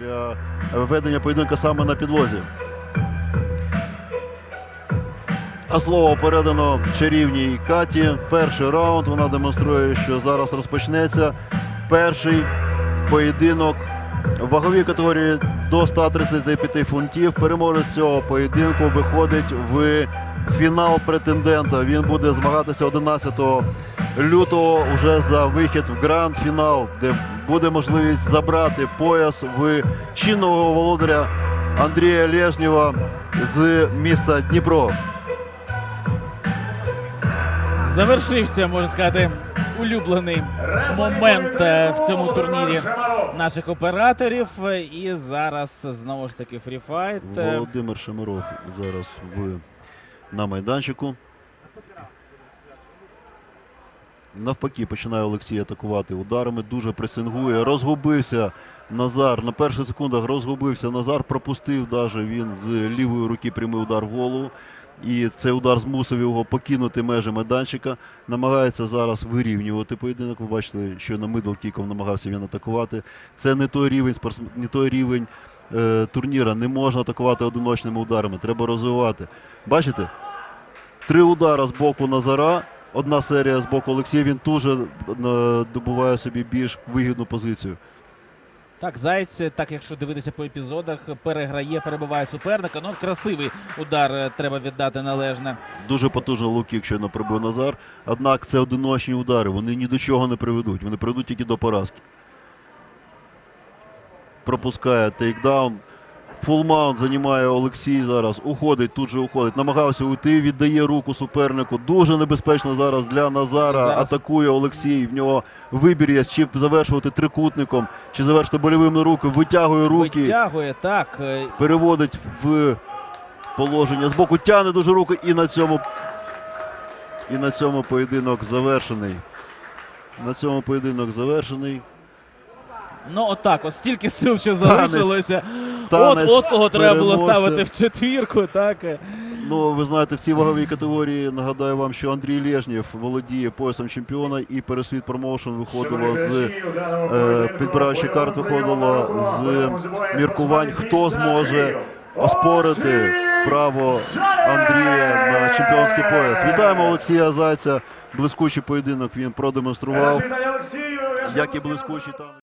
для ведення поєдинка саме на підлозі. А слово передано чарівній Каті. Перший раунд. Вона демонструє, що зараз розпочнеться перший поєдинок в ваговій категорії до 135 фунтів. Переможець цього поєдинку виходить в фінал претендента. Він буде змагатися 11 лютого уже за вихід в гранд-фінал, де буде можливість забрати пояс в чинного володаря Андрія Лєжнєва з міста Дніпро. Завершився, можна сказати, улюблений момент е, в цьому турнірі наших операторів. І зараз знову ж таки фріфайт. Е, Володимир Шамиров зараз в, на майданчику. Навпаки, починає Олексій атакувати ударами. Дуже пресингує. Розгубився Назар. На перших секундах розгубився Назар. Пропустив даже він з лівої руки прямий удар в голову. І цей удар змусив його покинути межі майданчика. Намагається зараз вирівнювати поєдинок. Ви бачите, що на мидл-кіком намагався він атакувати. Це не той рівень не той рівень е, турніра. Не можна атакувати одиночними ударами. Треба розвивати. Бачите? Три удара з боку Назара. Одна серія з боку Олексія. Він тут же е, добуває собі більш вигідну позицію. Так, Заєць, так якщо дивитися по епізодах, переграє, перебиває суперника. Ну, красивий удар е, треба віддати належне. Дуже потужний лукік щойно прибив Назар. Однак це одиночні удари. Вони ні до чого не приведуть. Вони приведуть тільки до поразки. Пропускає тейкдаун. Фулмаунт займає Олексій зараз. Уходить, тут же уходить. Намагався уйти, віддає руку супернику. Дуже небезпечно зараз для Назара. Зараз- Атакує Олексій. В нього вибір є, чи завершувати трикутником, чи завершити больовим на руки. Витягує руки Витягує так. е, переводить в положення з боку, тягне дуже руку і на цьому і на цьому поєдинок завершений. На цьому поєдинок завершений. Ну, отак, от стільки сил, що залишилося. От, Танець от кого треба було переможця. ставити в четвірку, так. е. Ну, ви знаєте, в цій ваговій категорії нагадаю вам, що Андрій Лєжнєв володіє поясом чемпіона і пересвіт промоушен виходило з е, підбираючи карт, виходило з міркувань, хто зможе оспорити право Андрія на чемпіонський пояс. Вітаємо Олексія Зайця. Блискучий поєдинок він продемонстрував, як і блискучий там.